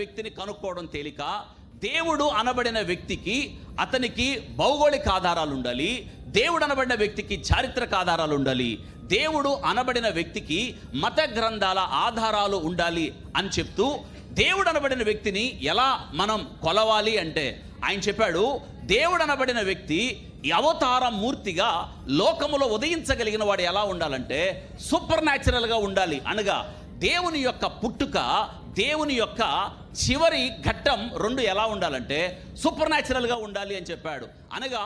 వ్యక్తిని కనుక్కోవడం తేలిక? దేవుడు అనబడిన వ్యక్తికి అతనికి భౌగోళిక ఆధారాలు ఉండాలి. దేవుడు అనబడిన వ్యక్తికి చారిత్రక ఆధారాలు ఉండాలి. దేవుడు అనబడిన వ్యక్తికి మత గ్రంథాల ఆధారాలు ఉండాలి అని చెప్తూ దేవుడు అనబడిన వ్యక్తిని ఎలా మనం కొలవాలి అంటే ఆయన చెప్పాడు దేవుడు అనబడిన వ్యక్తి అవతార మూర్తిగా లోకములో ఉదయించగలిగిన వాడు ఎలా ఉండాలంటే సూపర్ న్యాచురల్గా ఉండాలి. అనగా దేవుని యొక్క పుట్టుక దేవుని యొక్క చివరి ఘట్టం రెండు ఎలా ఉండాలంటే సూపర్ న్యాచురల్గా ఉండాలి అని చెప్పాడు. అనగా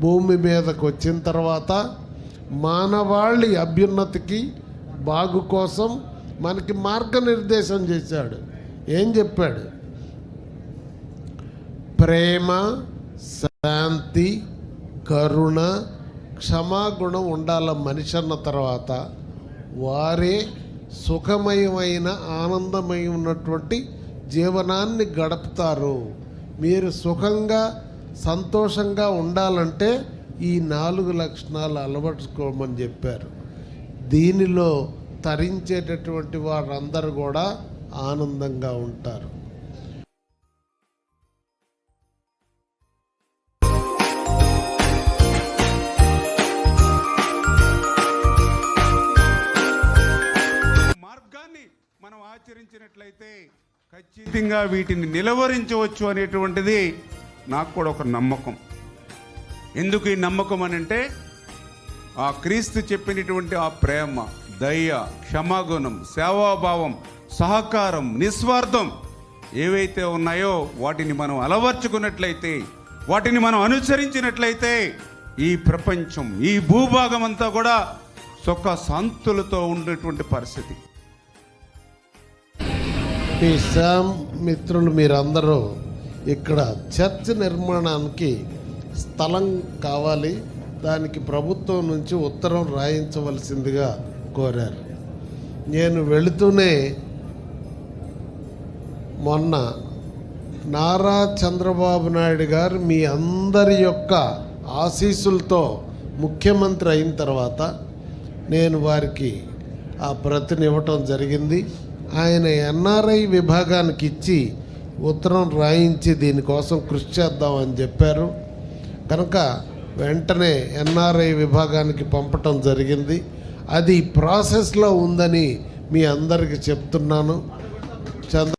భూమి మీదకు వచ్చిన తర్వాత మానవాళి అభ్యున్నతికి బాగు కోసం మనకి మార్గనిర్దేశం చేశాడు. ఏం చెప్పాడు? ప్రేమ శాంతి కరుణ క్షమాగుణం ఉండాల మనిషి అన్న తర్వాత వారే సుఖమయమైన ఆనందమయమైనటువంటి జీవనాన్ని గడుపుతారు. మీరు సుఖంగా సంతోషంగా ఉండాలంటే ఈ నాలుగు లక్షణాలు అలవర్చుకోమని చెప్పారు. దీనిలో తరించేటటువంటి వారందరూ కూడా ఆనందంగా ఉంటారు. మార్గాన్ని మనం ఆచరించినట్లయితే ఖచ్చితంగా వీటిని నిలవరించవచ్చు అనేటువంటిది నాకు కూడా ఒక నమ్మకం. ఎందుకు ఈ నమ్మకం అని అంటే ఆ క్రీస్తు చెప్పినటువంటి ఆ ప్రేమ దయ క్షమాగుణం సేవాభావం సహకారం నిస్వార్థం ఏవైతే ఉన్నాయో వాటిని మనం అలవర్చుకున్నట్లయితే వాటిని మనం అనుసరించినట్లయితే ఈ ప్రపంచం ఈ భూభాగం అంతా కూడా సుఖ సంతులతో ఉండేటువంటి పరిస్థితి. ఈ శామ్ మిత్రులు మీరందరూ ఇక్కడ చర్చ్ నిర్మాణానికి స్థలం కావాలి. దానికి ప్రభుత్వం నుంచి ఉత్తరం రాయించవలసిందిగా కోరారు. నేను వెళుతూనే మొన్న నారా చంద్రబాబు నాయుడు గారు మీ అందరి యొక్క ఆశీస్సులతో ముఖ్యమంత్రి అయిన తర్వాత నేను వారికి ఆ ప్రతిని ఇవ్వటం జరిగింది. ఆయన ఎన్ఆర్ఐ విభాగానికి ఇచ్చి ఉత్తరం రాయించి దీనికోసం కృషి చేద్దామని చెప్పారు. కనుక వెంటనే ఎన్ఆర్ఐ విభాగానికి పంపటం జరిగింది. అది ప్రాసెస్లో ఉందని మీ అందరికీ చెప్తున్నాను. చంద్ర